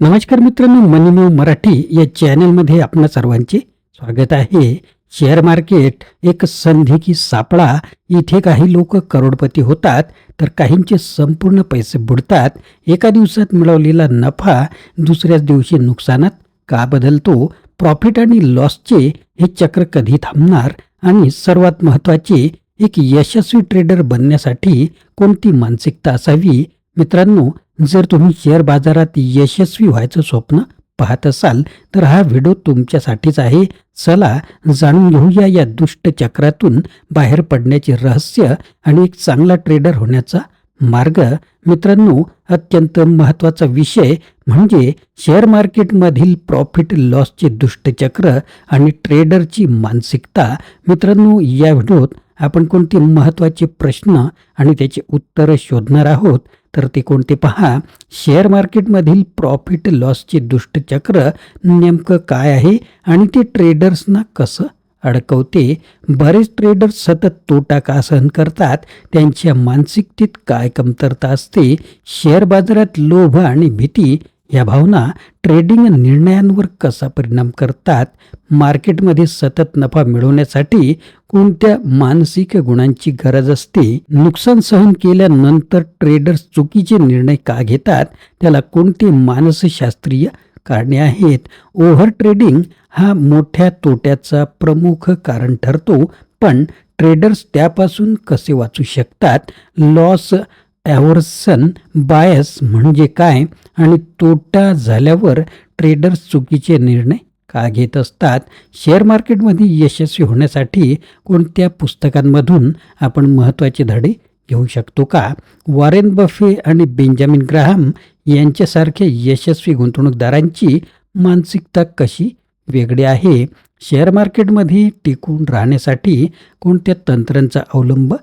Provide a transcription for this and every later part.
नमस्कार मित्रांनो मनीमो मराठी या चॅनलमध्ये आपणा सर्वांचे स्वागत आहे. शेअर मार्केट एक संधी की सापळा इथे काही लोक करोडपती होतात तर काहींचे संपूर्ण पैसे बुडतात. एका दिवसात मिळवलेला नफा दुसऱ्याच दिवशी नुकसानात का बदलतो? प्रॉफिट आणि लॉसचे हे चक्र कधी थांबणार? आणि सर्वात महत्त्वाचे एक यशस्वी ट्रेडर बनण्यासाठी कोणती मानसिकता असावी? मित्रांनो जर तुम्ही शेअर बाजारात यशस्वी व्हायचं स्वप्न पाहत असाल तर हा व्हिडिओ तुमच्यासाठीच आहे. चला जाणून घेऊया या दुष्ट चक्रातून बाहेर पडण्याचे रहस्य आणि एक चांगला ट्रेडर होण्याचा मार्ग. मित्रांनो अत्यंत महत्त्वाचा विषय म्हणजे शेअर मार्केटमधील प्रॉफिट लॉसचे दुष्टचक्र आणि ट्रेडरची मानसिकता. मित्रांनो या व्हिडिओत आपण कोणते महत्त्वाचे प्रश्न आणि त्याचे उत्तरं शोधणार आहोत? तर ते कोणते पहा? शेअर मार्केटमधील प्रॉफिट लॉसचे दुष्टचक्र नेमकं काय आहे आणि ते ट्रेडर्सना कसं अडकवते? बरेच ट्रेडर्स सतत तोटा का सहन करतात? त्यांच्या मानसिकतेत काय कमतरता असते? शेअर बाजारात लोभ आणि भीती या भावना ट्रेडिंग निर्णयांवर कसा परिणाम करतात? मार्केटमध्ये सतत नफा मिळवण्यासाठी कोणत्या मानसिक गुणांची गरज असते? नुकसान सहन केल्यानंतर ट्रेडर्स चुकीचे निर्णय का घेतात? त्याला कोणते मानसशास्त्रीय कारणे आहेत? ओव्हर ट्रेडिंग हा मोठ्या तोट्याचा प्रमुख कारण ठरतो पण ट्रेडर्स त्यापासून कसे वाचू शकतात? लॉस ॲव्हर्सन बायस म्हणजे काय आणि तोटा झाल्यावर ट्रेडर्स चुकीचे निर्णय का घेत असतात? शेअर मार्केटमध्ये यशस्वी होण्यासाठी कोणत्या पुस्तकांमधून आपण महत्त्वाचे धडे घेऊ शकतो का? वॉरेन बफे आणि बेंजामिन ग्राहम यांच्यासारख्या यशस्वी गुंतवणूकदारांची मानसिकता कशी वेगळी आहे? शेअर मार्केटमध्ये टिकून राहण्यासाठी कोणत्या तंत्रांचा अवलंब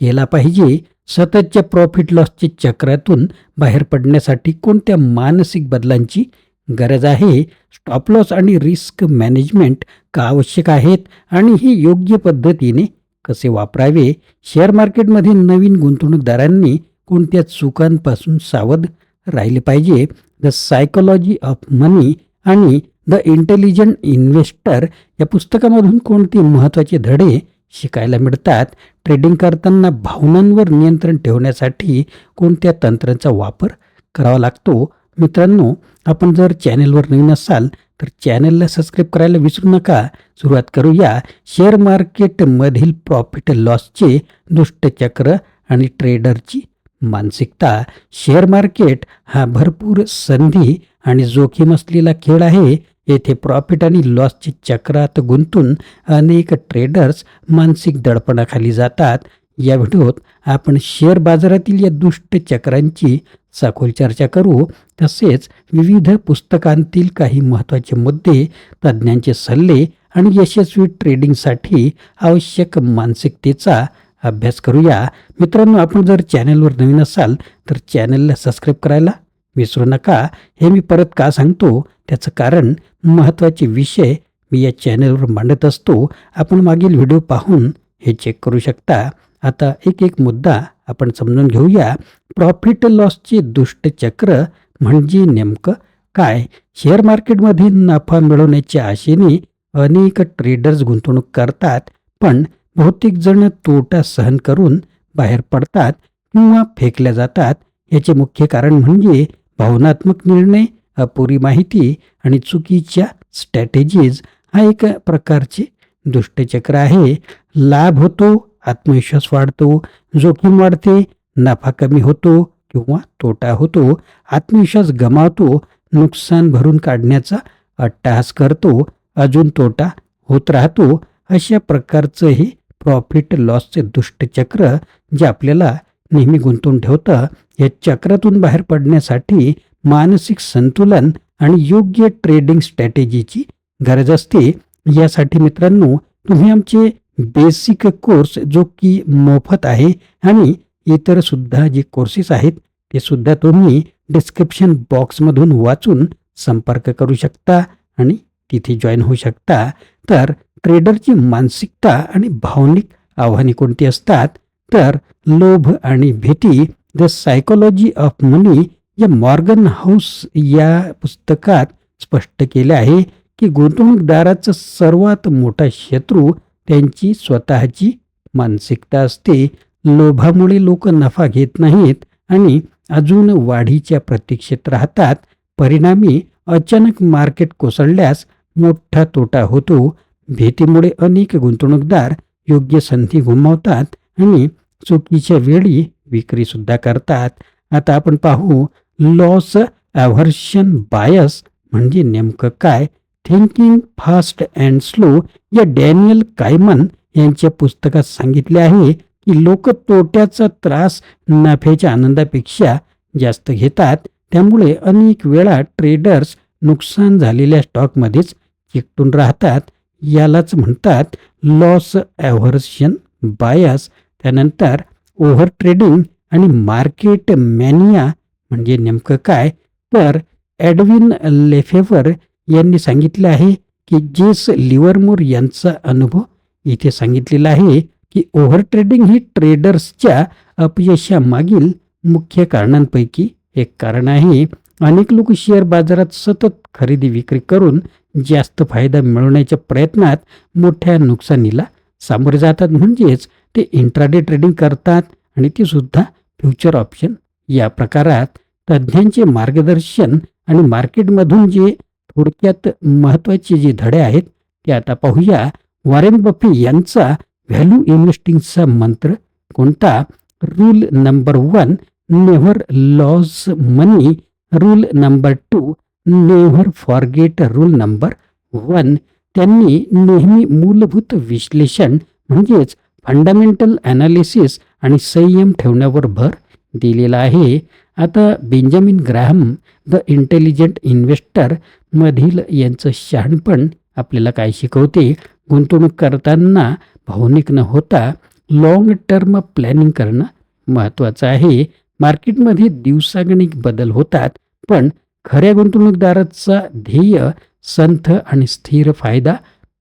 केला पाहिजे? सततच्या प्रॉफिट लॉसच्या चक्रातून बाहेर पडण्यासाठी कोणत्या मानसिक बदलांची गरज आहे? स्टॉप लॉस आणि रिस्क मॅनेजमेंट का आवश्यक आहेत? आणि ही योग्य पद्धतीने कसे वापरावे? शेअर मार्केटमध्ये नवीन गुंतवणूकदारांनी कोणत्या चुकांपासून सावध राहिले पाहिजे? द सायकोलॉजी ऑफ मनी आणि द इंटेलिजंट इन्व्हेस्टर या पुस्तकामधून कोणते महत्त्वाचे धडे शिकायला मिळतात. ट्रेडिंग करताना भावनांवर नियंत्रण ठेवण्यासाठी कोणत्या तंत्रांचा वापर करावा लागतो? मित्रांनो आपण जर चॅनेलवर नवीन असाल तर चॅनेलला सबस्क्राईब करायला विसरू नका. सुरुवात करूया. शेअर मार्केटमधील प्रॉफिट लॉसचे दुष्टचक्र आणि ट्रेडरची मानसिकता. शेअर मार्केट हा भरपूर संधी आणि जोखीम असलेला खेळ आहे. येथे प्रॉफिट आणि लॉसचे चक्रात गुंतून अनेक ट्रेडर्स मानसिक दडपणाखाली जातात. या व्हिडिओत आपण शेअर बाजारातील या दुष्ट चक्रांची सखोल चर्चा करू. तसेच विविध पुस्तकांतील काही महत्त्वाचे मुद्दे तज्ज्ञांचे सल्ले आणि यशस्वी ट्रेडिंगसाठी आवश्यक मानसिकतेचा अभ्यास करूया. मित्रांनो आपण जर चॅनलवर नवीन असाल तर चॅनलला सबस्क्राईब करायला विसरू नका. हे मी परत का सांगतो? त्याचं कारण महत्त्वाचे विषय मी या चॅनलवर मांडत असतो. आपण मागील व्हिडिओ पाहून हे चेक करू शकता. आता एक एक मुद्दा आपण समजून घेऊया. प्रॉफिट लॉसचे दुष्टचक्र म्हणजे नेमकं काय? शेअर मार्केटमध्ये नफा मिळवण्याच्या आशेने अनेक ट्रेडर्स गुंतवणूक करतात पण बहुतेक जण तोटा सहन करून बाहेर पडतात किंवा फेकल्या जातात. याचे मुख्य कारण म्हणजे भावनात्मक निर्णय अपुरी माहिती आणि चुकीच्या स्ट्रॅटेजीज हा एक प्रकारचे दुष्टचक्र आहे. लाभ होतो आत्मविश्वास वाढतो जोखीम वाढते नफा कमी होतो किंवा तोटा होतो आत्मविश्वास गमावतो नुकसान भरून काढण्याचा अट्टहास करतो अजून तोटा होत राहतो अशा प्रकारचं हे प्रॉफिट लॉसचे दुष्टचक्र जे आपल्याला नेहमी गुंतून ठेवतं या चक्रातून बाहेर पडण्यासाठी मानसिक संतुलन आणि योग्य ट्रेडिंग स्ट्रॅटेजीची गरज असते. यासाठी मित्रांनो तुम्ही आमचे बेसिक कोर्स जो की मोफत आहे आणि इतर सुद्धा जे कोर्सेस आहेत ते सुद्धा तुम्ही डिस्क्रिप्शन बॉक्समधून वाचून संपर्क करू शकता आणि तिथे जॉईन होऊ शकता. तर ट्रेडरची मानसिकता आणि भावनिक आव्हाने कोणती असतात? तर लोभ आणि भीती द सायकोलॉजी ऑफ मनी या मॉर्गन हाऊस या पुस्तकात स्पष्ट केले आहे की गुंतवणूकदाराचा सर्वात मोठा शत्रू त्यांची स्वतःची मानसिकता असते. लोभामुळे लोक नफा घेत नाहीत आणि अजून वाढीच्या प्रतीक्षेत राहतात. परिणामी अचानक मार्केट कोसळल्यास मोठा तोटा होतो. भीतीमुळे अनेक गुंतवणूकदार योग्य संधी गुमावतात. आणि चुकीच्या वेळी विक्री सुद्धा करतात. आता आपण पाहू लॉस ॲव्हर्शन बायस म्हणजे नेमकं काय? थिंकिंग फास्ट अँड स्लो या डॅनियल कायमन यांच्या पुस्तकात सांगितले आहे की लोक तोट्याचा त्रास नफ्याच्या आनंदापेक्षा जास्त घेतात. त्यामुळे अनेक वेळा ट्रेडर्स नुकसान झालेल्या स्टॉकमध्येच चिकटून राहतात. यालाच म्हणतात लॉस ॲव्हर्शन बायस त्यानंतर ओव्हर ट्रेडिंग आणि मार्केट मॅनिया म्हणजे नेमकं काय? तर ॲडविन लेफेवर यांनी सांगितलं आहे की जेस लिव्हरमोर यांचा अनुभव इथे सांगितलेला आहे की ओव्हर ट्रेडिंग ही ट्रेडर्सच्या अपयशामागील मुख्य कारणांपैकी एक कारण आहे. अनेक लोक शेअर बाजारात सतत खरेदी विक्री करून जास्त फायदा मिळवण्याच्या प्रयत्नात मोठ्या नुकसानीला सामोरे जातात. म्हणजेच ते इंट्राडे ट्रेडिंग करतात आणि ते सुद्धा फ्युचर ऑप्शन या प्रकारात. तज्ज्ञांचे मार्गदर्शन आणि मार्केटमधून जे थोडक्यात महत्त्वाचे जे धडे आहेत ते आता पाहूया. वॉरेन बफे यांचा व्हॅल्यू इन्व्हेस्टिंगचा मंत्र कोणता? Rule number one never loss money rule number two never forget rule number one त्यांनी नेहमी मूलभूत विश्लेषण म्हणजेच फंडामेंटल ॲनालिसिस आणि संयम ठेवण्यावर भर दिलेला आहे. आता Benjamin Graham The Intelligent Investor मधील यांचं शहाणपण आपल्याला काय शिकवते? गुंतवणूक करताना भावनिक न होता लॉंग टर्म प्लॅनिंग करणं महत्त्वाचं आहे. मार्केटमध्ये दिवसागणिक बदल होतात पण खऱ्या गुंतवणूकदाराचा ध्येय संथ आणि स्थिर फायदा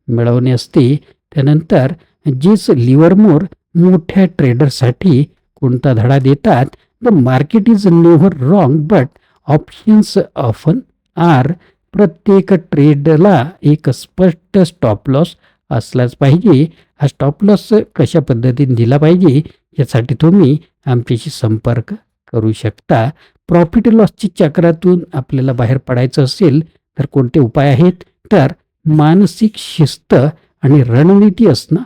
मिळवणे असते. त्यानंतर जीच लिव्हरमोर मोठ्या ट्रेडरसाठी कोणता धडा देतात the market is never wrong but options often are प्रत्येक ट्रेडला एक स्पष्ट स्टॉप लॉस असलाच पाहिजे. हा स्टॉप लॉस कशा पद्धतीने दिला पाहिजे यासाठी तुम्ही आमच्याशी संपर्क करू शकता. प्रॉफिट लॉसची चक्रातून आपल्याला बाहेर पडायचं असेल तर कोणते उपाय आहेत? तर मानसिक शिस्त आणि रणनीती असणं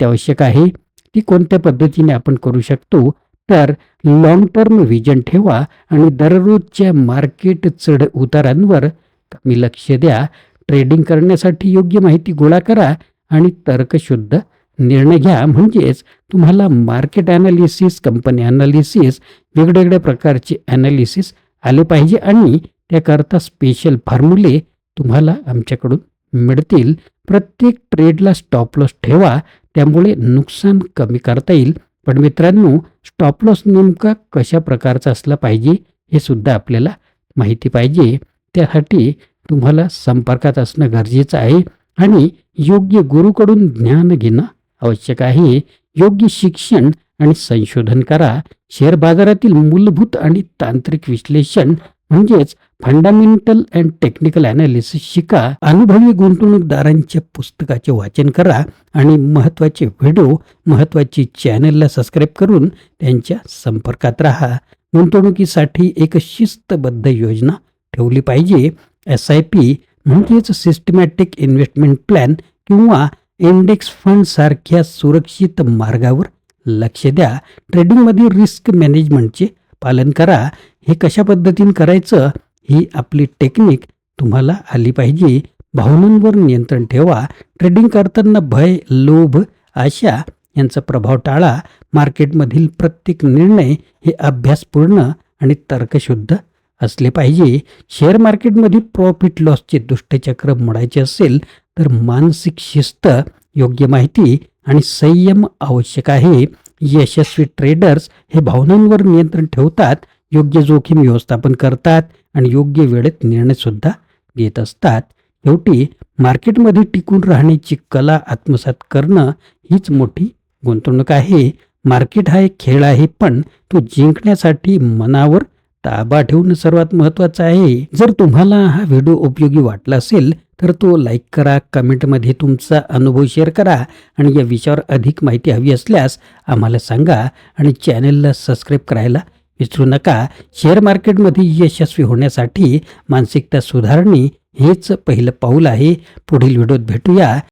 अत्यावश्यक आहे ती कोणत्या पद्धतीने आपण करू शकतो. तर लॉंग टर्म व्हिजन ठेवा आणि दररोजच्या मार्केट चढ उतारांवर कमी लक्ष द्या. ट्रेडिंग करण्यासाठी योग्य माहिती गोळा करा आणि तर्कशुद्ध निर्णय घ्या. म्हणजेच तुम्हाला मार्केट ॲनालिसिस कंपनी ॲनालिसिस वेगवेगळ्या प्रकारचे ॲनालिसिस आले पाहिजे आणि त्याकरता स्पेशल फॉर्म्युले तुम्हाला आमच्याकडून मिळतील. प्रत्येक ट्रेडला स्टॉप लॉस ठेवा त्यामुळे नुकसान कमी करता येईल. पण मित्रांनो स्टॉप लॉस नेमका कशा प्रकारचा असला पाहिजे हे सुद्धा आपल्याला माहिती पाहिजे. त्यासाठी तुम्हाला संपर्कात असणं गरजेचं आहे आणि योग्य गुरुकडून ज्ञान घेणं आवश्यक आहे. योग्य शिक्षण आणि संशोधन करा. शेअर बाजारातील मूलभूत आणि तांत्रिक विश्लेषण म्हणजेच फंडामेंटल अँड टेक्निकल ॲनालिसिस शिका अनुभवी गुंतवणूकदारांच्या पुस्तकाचे वाचन करा आणि महत्त्वाचे व्हिडिओ महत्त्वाची चॅनलला सबस्क्राईब करून त्यांच्या संपर्कात राहा. गुंतवणुकीसाठी एक शिस्तबद्ध योजना ठेवली पाहिजे. एस आय पी म्हणजेच सिस्टमॅटिक इन्व्हेस्टमेंट प्लॅन किंवा इंडेक्स फंड सारख्या सुरक्षित मार्गावर लक्ष द्या. ट्रेडिंगमध्ये रिस्क मॅनेजमेंटचे पालन करा. हे कशा पद्धतीने करायचं? ही आपली टेक्निक तुम्हाला आली पाहिजे. भावनांवर नियंत्रण ठेवा. ट्रेडिंग करताना भय लोभ आशा यांचा प्रभाव टाळा. मार्केटमधील प्रत्येक निर्णय हे अभ्यासपूर्ण आणि तर्कशुद्ध असले पाहिजे. शेअर मार्केटमध्ये प्रॉफिट लॉसचे दुष्टचक्र मोडायचे असेल तर मानसिक शिस्त योग्य माहिती आणि संयम आवश्यक आहे. यशस्वी ट्रेडर्स हे भावनांवर नियंत्रण ठेवतात योग्य जोखीम व्यवस्थापन करतात आणि योग्य वेळेत निर्णयसुद्धा घेत असतात. शेवटी मार्केटमध्ये टिकून राहण्याची कला आत्मसात करणं हीच मोठी गुंतवणूक आहे. मार्केट हा एक खेळ आहे पण तो जिंकण्यासाठी मनावर ताबा ठेवणं सर्वात महत्वाचं आहे. जर तुम्हाला हा व्हिडिओ उपयोगी वाटला असेल तर तो लाईक करा कमेंटमध्ये तुमचा अनुभव शेअर करा आणि या विषयावर अधिक माहिती हवी असल्यास आम्हाला सांगा आणि चॅनलला सबस्क्राईब करायला विसरू नका. शेअर मार्केटमध्ये यशस्वी होण्यासाठी मानसिकता सुधारणे हेच पहिलं पाऊल आहे. पुढील व्हिडिओत भेटूया.